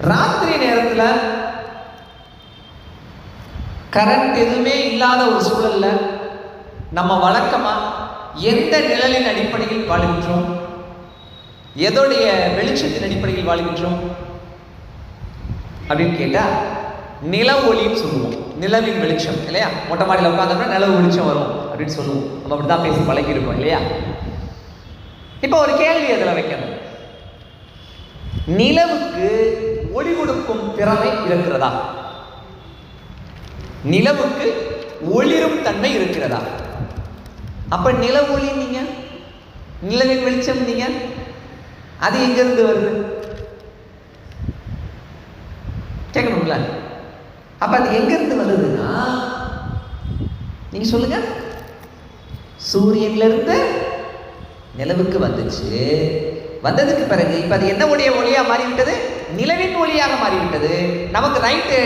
ராத்திரி நேரத்தில் கரண்ட் எதுவுமே இல்லாத ஒரு சூழலில் நம்ம வழக்கமாக எந்த நிழலின் அடிப்படையில் வாழ்கின்றோம்? எதோடைய வெளிச்சத்தின் அடிப்படையில் வாழ்கின்றோம்? அப்படின்னு கேட்டால் நில ஒளின்னு சொல்லுவோம். நிலவின் வெளிச்சம் இல்லையா? மொட்டை மாடியில் உட்காந்தோம்னா நிலவு வெளிச்சம் வரும் அப்படின்னு சொல்லுவோம். நம்ம அப்படி தான் பேசி பழகிருக்கோம் இல்லையா? இப்போ ஒரு கேள்வி அதில் வைக்கணும். நிலவுக்கு ஒளி கொடுக்கும் திறமை இருக்கிறதா? நிலவுக்கு ஒளிரும் தன்மை இருக்கிறதா? அப்ப நில ஒளி நீங்க? நிலவின் வெளிச்சம் நீங்க? அது எங்கிருந்து வருது? கேட்கணுங்களா? அப்ப அது எங்கிருந்து வருதுன்னா நீங்க சொல்லுங்க. சூரியன்ல இருந்து நிலவுக்கு வந்துச்சு. வந்ததுக்கு பிறகு இப்போ அது என்ன ஒளிய ஒளியாக மாறிவிட்டது? நிலவின் ஒளியாக மாறிவிட்டது. நமக்கு நைட்டு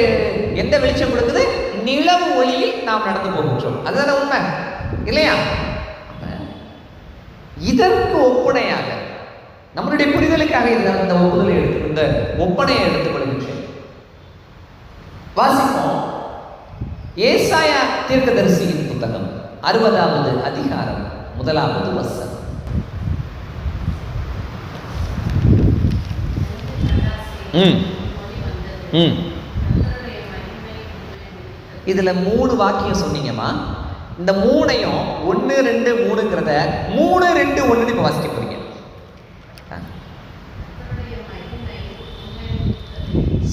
எந்த வெளிச்சம் கொடுக்குது? நிலவு ஒளியில் நாம் நடந்து போகின்றோம். அதுதானே உண்மை? இல்லையா? இதற்கு ஒப்புணையாக நம்மளுடைய புரிதலுக்காக இந்த இந்த ஒப்புதலை எடுத்து இந்த ஒப்பனையை எடுத்துக்கொள்கின்றேன் வாசிப்போம். ஏசாயா தீர்க்கதரிசியின் புத்தகம் அறுபதாவது அதிகாரம் முதலாவது வசனம். ம். ம். இதில் மூணு வாக்கியம் சொன்னீங்கம்மா. இந்த மூணையும் ஒன்று ரெண்டு மூணுங்கிறத மூணு ரெண்டு ஒன்றுன்னு இப்போ வாசிக்க போறீங்க.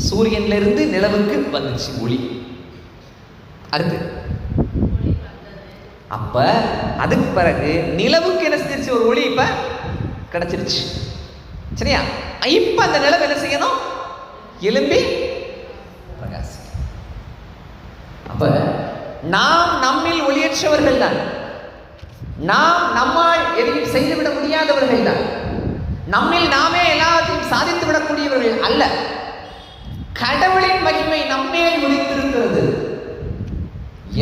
சூரியன்லேருந்து சூரியன்ல இருந்து நிலவுக்கு வந்துச்சு ஒளி. அடுத்து. அப்ப அதுக்கு பிறகு நிலவுக்கு என்ன செஞ்சிருச்சு? ஒரு ஒளி இப்ப கிடைச்சிருச்சு. சரியா? இப்ப அந்த நிலவு என்ன செய்யணும்? எலும்பி பிரகாசி. அப்ப நாம் நம்மில் ஒளியற்றவர்கள் தான். நாம் நம்மால் எதையும் செய்துவிட முடியாதவர்கள் தான். நம்மில் நாமே எல்லாத்தையும் சாதித்து விடக்கூடியவர்கள் அல்ல. கடவுளின் மகிமை நம்மேல் உதித்திருக்கிறது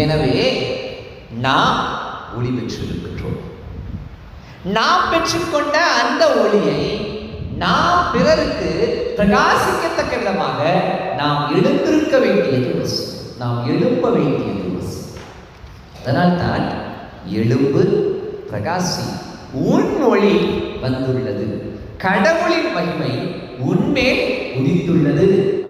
எனவே நாம் ஒளி பெற்றிருக்கின்றோம். நாம் பெற்றுக்கொண்ட அந்த ஒளியை நாம் பிறருக்கு பிரகாசிக்கத்தக்க நாம் எழுந்திருக்க வேண்டியது அவசியம். நாம் எழுப்ப வேண்டியது அவசியம். அதனால்தான் எழும்பு பிரகாசி உன் ஒளி வந்துள்ளது கடவுளின் மகிமை உன்மேல் உதித்துள்ளது